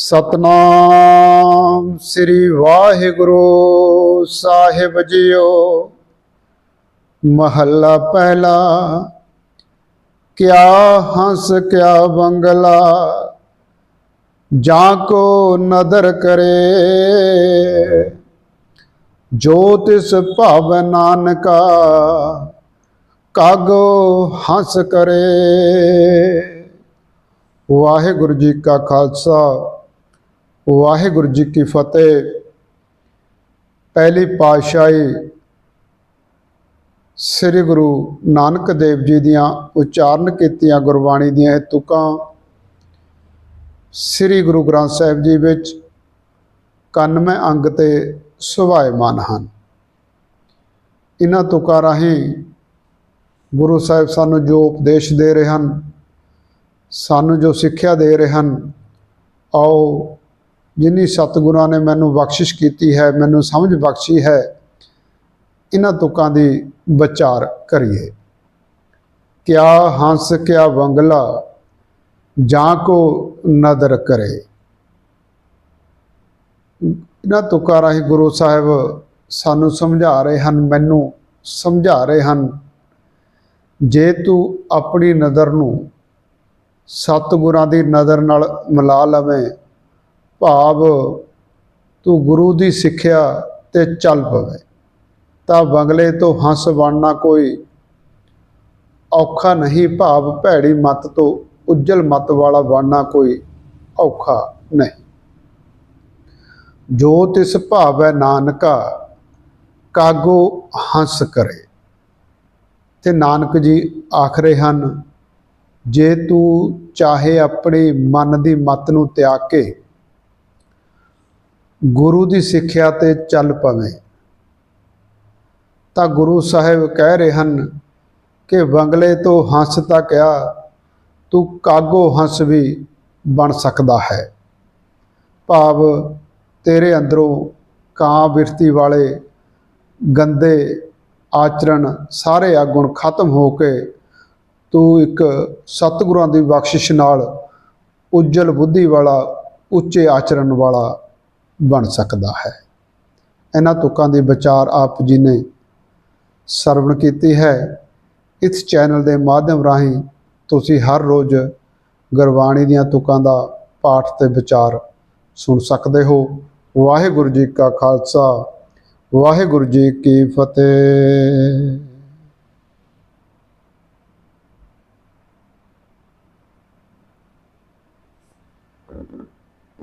ਸਤਨਾਮ ਸ੍ਰੀ ਵਾਹਿਗੁਰੂ ਸਾਹਿਬ ਜੀਓ। ਮਹੱਲਾ ਪਹਿਲਾ, ਕਿਆ ਹੰਸ, ਕਿਆ ਬੰਗਲਾ, ਜਾਂ ਕੋ ਨਦਰ ਕਰੇ। ਜੋ ਤਿਸ ਭਵ ਨਾਨਕਾ, ਕਾਗੋ ਹੰਸ ਕਰੇ। ਵਾਹਿਗੁਰੂ ਜੀ ਕਾ ਖਾਲਸਾ। ਵਾਹਿਗੁਰੂ ਜੀ ਕੀ ਫਤਿਹ। ਪਹਿਲੀ ਪਾਤਸ਼ਾਹੀ ਸ੍ਰੀ ਗੁਰੂ ਨਾਨਕ ਦੇਵ ਜੀ ਦੀਆਂ ਉਚਾਰਨ ਕੀਤੀਆਂ ਗੁਰਬਾਣੀ ਦੀਆਂ ਇਹ ਤੁਕਾਂ ਸ੍ਰੀ ਗੁਰੂ ਗ੍ਰੰਥ ਸਾਹਿਬ ਜੀ ਵਿੱਚ 91 ਅੰਗ ਤੇ ਸੁਭਾਇਮਾਨ ਹਨ। ਇਹਨਾਂ ਤੁਕਾਂ ਰਾਹੀਂ ਗੁਰੂ ਸਾਹਿਬ ਸਾਨੂੰ ਜੋ ਉਪਦੇਸ਼ ਦੇ ਰਹੇ ਹਨ, ਸਾਨੂੰ ਜੋ ਸਿੱਖਿਆ ਦੇ ਰਹੇ ਹਨ, ਆਓ ਜਿਨੀ ਸਤਿਗੁਰਾਂ ਨੇ ਮੈਨੂੰ ਬਖਸ਼ਿਸ਼ ਕੀਤੀ ਹੈ, ਮੈਨੂੰ ਸਮਝ ਬਖਸ਼ੀ ਹੈ, ਇਹਨਾਂ ਤੁਕਾਂ ਦੀ ਵਿਚਾਰ ਕਰੀਏ। ਕਿਆ ਹੰਸ, ਕਿਆ ਵੰਗਲਾ ਜਾਂ ਕੋ ਨਦਰ ਕਰੇ। ਇਹਨਾਂ ਤੁਕਾਂ ਰਾਹੀਂ ਗੁਰੂ ਸਾਹਿਬ ਸਾਨੂੰ ਸਮਝਾ ਰਹੇ ਹਨ, ਮੈਨੂੰ ਸਮਝਾ ਰਹੇ ਹਨ, ਜੇ ਤੂੰ ਆਪਣੀ ਨਜ਼ਰ ਨੂੰ ਸਤਿਗੁਰਾਂ ਦੀ ਨਜ਼ਰ ਨਾਲ ਮਿਲਾ ਲਵੇਂ ਭਾਵ ਤੂੰ ਗੁਰੂ ਦੀ ਸਿੱਖਿਆ ਤੇ ਚੱਲ ਪਵੇ। ਤਾਂ ਬੰਗਲੇ ਤੋਂ ਹੰਸ ਬਣਨਾ ਕੋਈ ਔਖਾ ਨਹੀਂ, ਭਾਵ ਭੈੜੀ ਮਤ ਤੋਂ ਉੱਜਲ ਮਤ ਵਾਲਾ ਬਣਨਾ ਕੋਈ ਔਖਾ ਨਹੀਂ। ਜੋ ਤਿਸ ਭਾਵੈ ਨਾਨਕਾ, ਕਾਗੋ ਹੰਸ ਕਰੇ। ਤੇ ਨਾਨਕ ਜੀ ਆਖ ਰਹੇ ਹਨ, ਜੇ ਤੂੰ ਚਾਹੇ ਆਪਣੀ ਮਨ ਦੀ ਮਤ ਨੂੰ ਤਿਆਗ ਕੇ ਗੁਰੂ ਦੀ ਸਿੱਖਿਆ ਤੇ ਚੱਲ ਪਵੇ। ਤਾਂ ਗੁਰੂ ਸਾਹਿਬ ਕਹਿ ਰਹੇ ਹਨ ਕਿ ਬੰਗਲੇ ਤੋਂ ਹੰਸ ਤੱਕ ਆ, ਤੂੰ ਕਾਗੋ ਹੰਸ ਵੀ ਬਣ ਸਕਦਾ ਹੈ। ਭਾਵ ਤੇਰੇ ਅੰਦਰੋਂ ਕਾਂ ਬਿਰਤੀ ਵਾਲੇ ਗੰਦੇ ਆਚਰਣ ਸਾਰੇ ਆਗੁਣ ਖਤਮ ਹੋ ਕੇ ਤੂੰ ਇੱਕ ਸਤਿਗੁਰਾਂ ਦੀ ਬਖਸ਼ਿਸ਼ ਨਾਲ ਉਜਲ ਬੁੱਧੀ ਵਾਲਾ, ਉੱਚੇ ਆਚਰਣ ਵਾਲਾ ਬਣ ਸਕਦਾ ਹੈ। ਇਹਨਾਂ ਤੁਕਾਂ ਦੀ ਵਿਚਾਰ ਆਪ ਜੀ ਨੇ ਸਰਵਣ ਕੀਤੀ ਹੈ। ਇਸ ਚੈਨਲ ਦੇ ਮਾਧਿਅਮ ਰਾਹੀਂ ਤੁਸੀਂ ਹਰ ਰੋਜ਼ ਗੁਰਬਾਣੀ ਦੀਆਂ ਤੁਕਾਂ ਦਾ ਪਾਠ ਤੇ ਵਿਚਾਰ ਸੁਣ ਸਕਦੇ ਹੋ। ਵਾਹਿਗੁਰੂ ਜੀ ਕਾ ਖਾਲਸਾ, ਵਾਹਿਗੁਰੂ ਜੀ ਕੀ ਫਤਿਹ।